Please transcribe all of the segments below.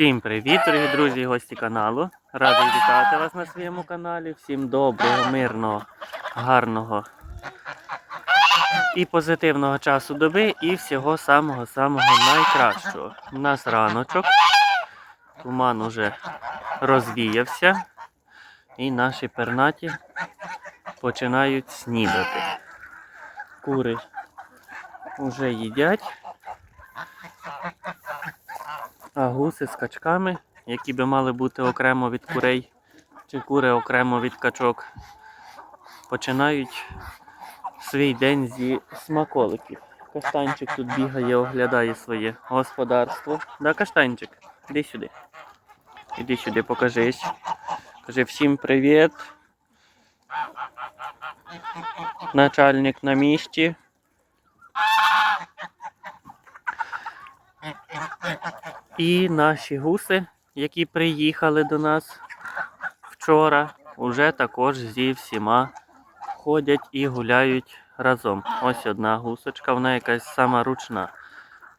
Всім привіт, дорогі друзі і гості каналу. Радий вітати вас на своєму каналі. Всім доброго, мирного, гарного і позитивного часу доби і всього самого-самого найкращого. У нас раночок, туман уже розвіявся, і наші пернаті починають снідати. Кури вже їдять. А гуси з качками, які би мали бути окремо від курей, чи кури окремо від качок, починають свій день зі смаколиків. Каштанчик тут бігає, оглядає своє господарство. Да, каштанчик, іди сюди. Іди сюди, покажись. Кажи всім привіт. Начальник на місці. І наші гуси, які приїхали до нас вчора, вже також зі всіма ходять і гуляють разом. Ось одна гусочка, вона якась сама ручна.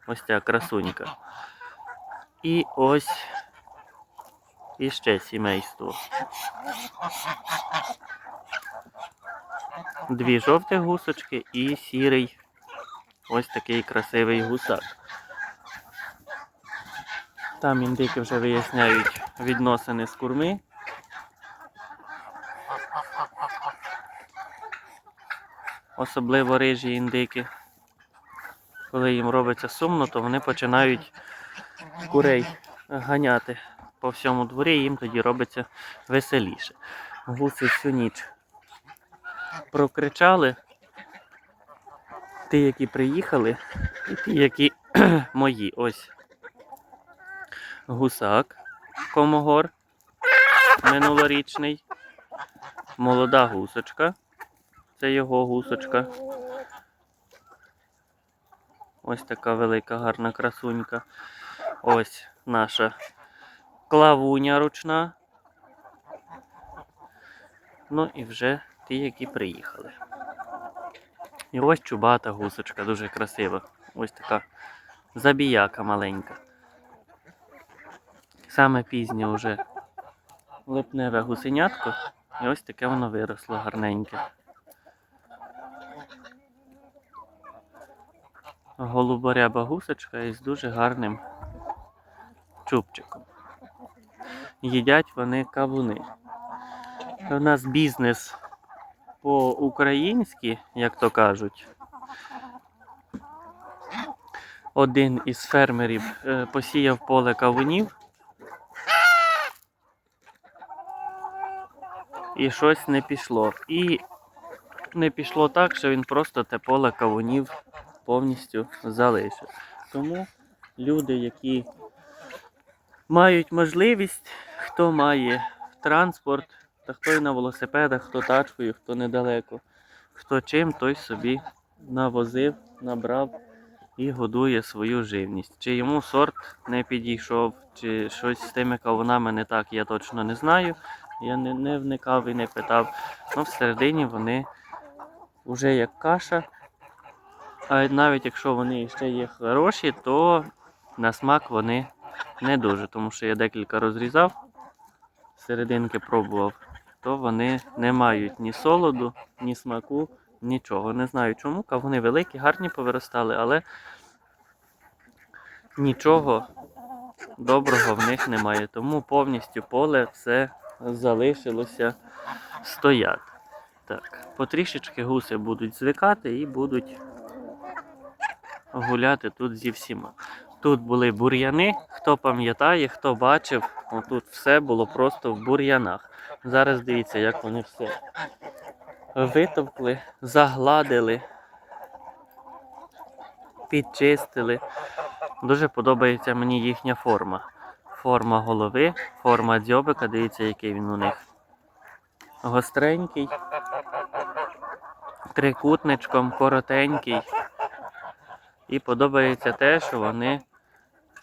Ось ця красунька. І ось іще сімейство. Дві жовті гусочки і сірий ось такий красивий гусак. Там індики вже виясняють відносини з курми. Особливо рижі індики. Коли їм робиться сумно, то вони починають курей ганяти по всьому дворі, їм тоді робиться веселіше. Гуси всю ніч прокричали. Ті, які приїхали, і ті, які мої. Ось гусак комогор минулорічний, молода гусочка. Це його гусочка. Ось така велика гарна красунька. Ось наша клавуня ручна. Ну і вже ті, які приїхали. І ось чубата гусочка, дуже красива. Ось така забіяка маленька. Саме пізнє вже липневе гусенятко. І ось таке воно виросло гарненьке. Голуборяба гусочка із дуже гарним чубчиком. Їдять вони кавуни. У нас бізнес по-українськи, як то кажуть. Один із фермерів е, посіяв поле кавунів. І щось не пішло. І не пішло так, що він просто те поле кавунів повністю залишив. Тому люди, які мають можливість, хто має транспорт, та хто і на велосипедах, хто тачкою, хто недалеко, хто чим, той собі навозив, набрав і годує свою живність. Чи йому сорт не підійшов, чи щось з тими кавунами не так, я точно не знаю. Я не, не вникав і не питав. Ну, всередині вони вже як каша. А навіть якщо вони ще є хороші, то на смак вони не дуже, тому що я декілька розрізав, серединки пробував, то вони не мають ні солоду, ні смаку, нічого. Не знаю чому, вони великі, гарні повиростали, але нічого доброго в них немає. Тому повністю поле все залишилося стояти. Так, потрішечки гуси будуть звикати і будуть гуляти тут зі всіма. Тут були бур'яни, хто пам'ятає, хто бачив, тут все було просто в бур'янах. Зараз дивіться, як вони все витовкли, загладили, підчистили. Дуже подобається мені їхня форма. Форма голови, форма дзьобика, дивіться, який він у них. Гостренький, трикутничком, коротенький. І подобається те, що вони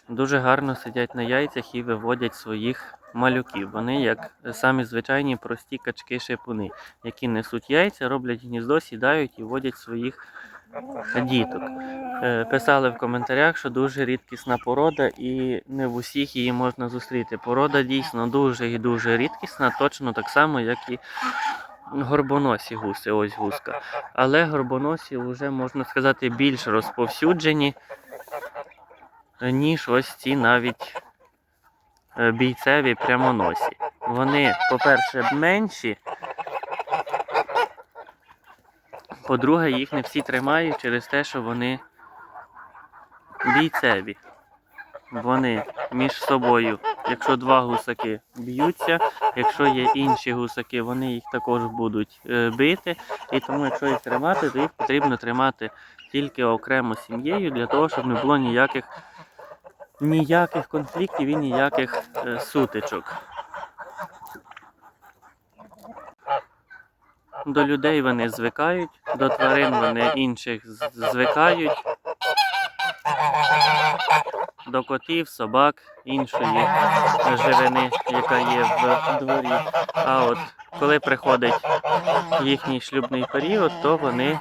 дуже гарно сидять на яйцях і виводять своїх малюків. Вони як самі звичайні прості качки-шипуни, які несуть яйця, роблять гніздо, сідають і водять своїх діток. Е, Писали в коментарях, що дуже рідкісна порода і не в усіх її можна зустріти. Порода дійсно дуже і дуже рідкісна, точно так само, як і горбоносі гуси, ось гуска. Але горбоносі вже, можна сказати, більш розповсюджені, ніж ось ці навіть е, бійцеві прямоносі. Вони, по-перше, менші. По-друге, їх не всі тримають через те, що вони бійцеві. Вони між собою, якщо два гусаки б'ються, якщо є інші гусаки, вони їх також будуть е, бити. І тому, якщо їх тримати, то їх потрібно тримати тільки окремо сім'єю для того, щоб не було ніяких, ніяких конфліктів і ніяких е, сутичок. До людей вони звикають, до тварин вони інших звикають. До котів, собак, іншої живини, яка є в дворі. А от коли приходить їхній шлюбний період, то вони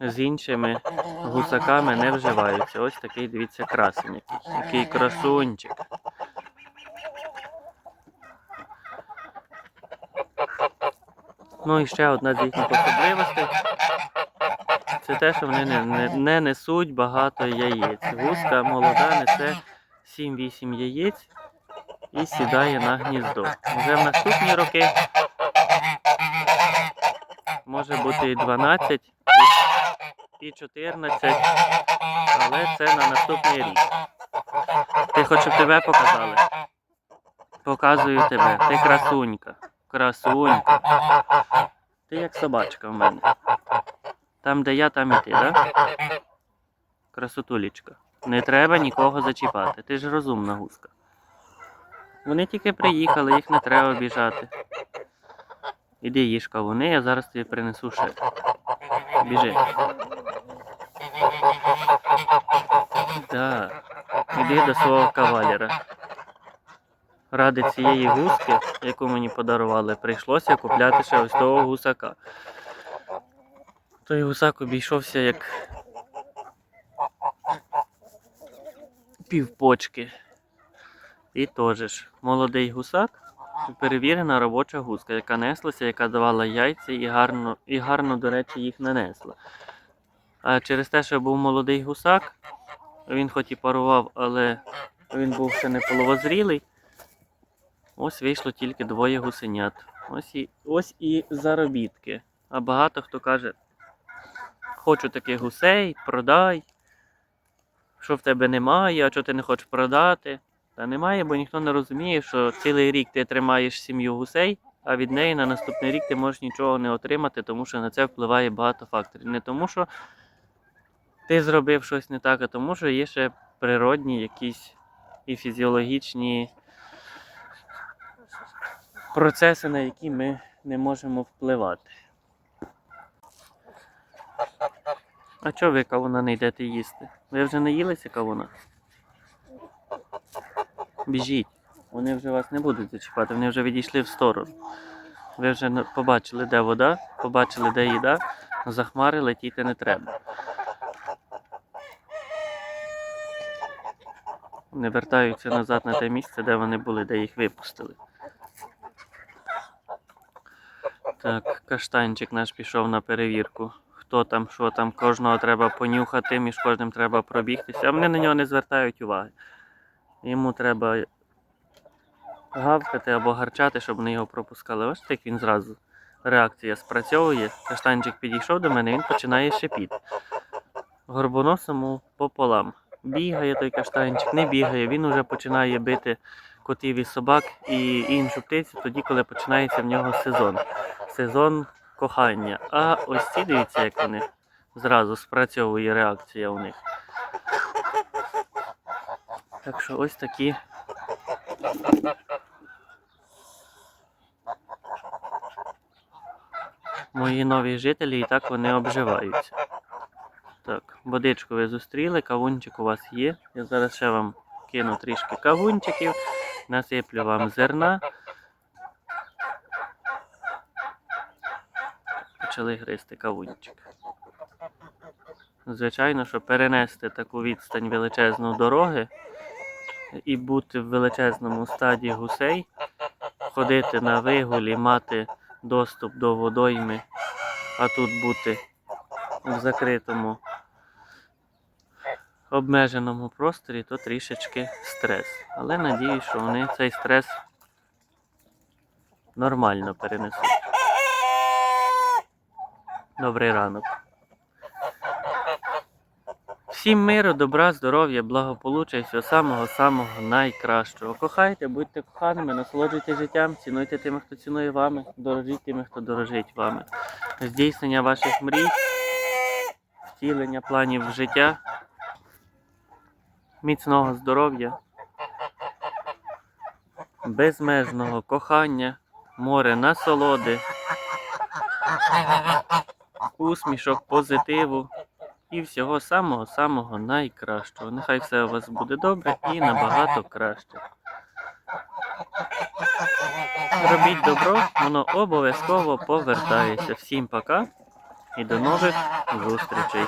з іншими гусаками не вживаються. Ось такий, дивіться, красень який, красунчик. Ну і ще одна з їхніх особливостей. Це те, що вони не, не, не несуть багато яєць. Гуска молода несе 7-8 яєць і сідає на гніздо. Вже в наступні роки може бути і 12, і, і 14, але це на наступний рік. Ти щоб тебе показали? Показую тебе. Ти красунька. Красунька. Ти як собачка в мене. Там, де я, там і ти, да? Красотулечка. Не треба нікого зачіпати. Ти ж розумна гуска. Вони тільки приїхали, їх не треба обіжати. Іди їж кавуни, я зараз тобі принесу ще. Біжи. Так. Іди до свого кавалера. Ради цієї гуски, яку мені подарували, прийшлося купляти ще ось того гусака. Той гусак обійшовся як півпочки. І теж ж молодий гусак, перевірена робоча гуска, яка неслася, яка давала яйця і гарно, і гарно, до речі, їх нанесла. А через те, що був молодий гусак, він хоч і парував, але він був ще не половозрілий. Ось вийшло тільки двоє гусенят. Ось і, ось і заробітки. А багато хто каже, хочу таких гусей, продай. Що в тебе немає, а чого ти не хочеш продати? Та немає, бо ніхто не розуміє, що цілий рік ти тримаєш сім'ю гусей, а від неї на наступний рік ти можеш нічого не отримати, тому що на це впливає багато факторів. Не тому, що ти зробив щось не так, а тому, що є ще природні якісь і фізіологічні процеси, на які ми не можемо впливати. А чого ви кавуна не йдете їсти? Ви вже наїлися кавуна? Біжіть. Вони вже вас не будуть зачіпати, вони вже відійшли в сторону. Ви вже побачили, де вода, побачили, де їда, за хмари летіти не треба. Вони вертаються назад на те місце, де вони були, де їх випустили. Так, каштанчик наш пішов на перевірку. Хто там, що там, кожного треба понюхати, між кожним треба пробігтися, а вони на нього не звертають уваги. Йому треба гавкати або гарчати, щоб вони його пропускали. Ось так він зразу. Реакція спрацьовує. Каштанчик підійшов до мене, він починає шипіти. Горбоносому пополам. Бігає той каштанчик, не бігає, він уже починає бити котів і собак і іншу птицю тоді, коли починається в нього сезон. Сезон кохання. А ось ці дивіться, як вони зразу спрацьовує реакція у них. Так що ось такі. Мої нові жителі і так вони обживаються. Так, водичку ви зустріли, кавунчик у вас є. Я зараз ще вам кину трішки кавунчиків, насиплю вам зерна. Почали гризти кавунчик. звичайно, що перенести таку відстань величезну дороги і бути в величезному стаді гусей, ходити на вигулі, мати доступ до водойми, а тут бути в закритому обмеженому просторі, то трішечки стрес. Але надіюсь, що вони цей стрес нормально перенесуть. Добрий ранок. Всім миру, добра, здоров'я, благополуччя і всього самого-самого найкращого. Кохайте, будьте коханими, насолоджуйте життям, цінуйте тими, хто цінує вами, дорожіть тими, хто дорожить вами. Здійснення ваших мрій, втілення планів життя, міцного здоров'я, безмежного кохання, море насолоди, усмішок, позитиву і всього самого-самого найкращого. Нехай все у вас буде добре і набагато краще. Робіть добро, воно обов'язково повертається. Всім пока і до нових зустрічей.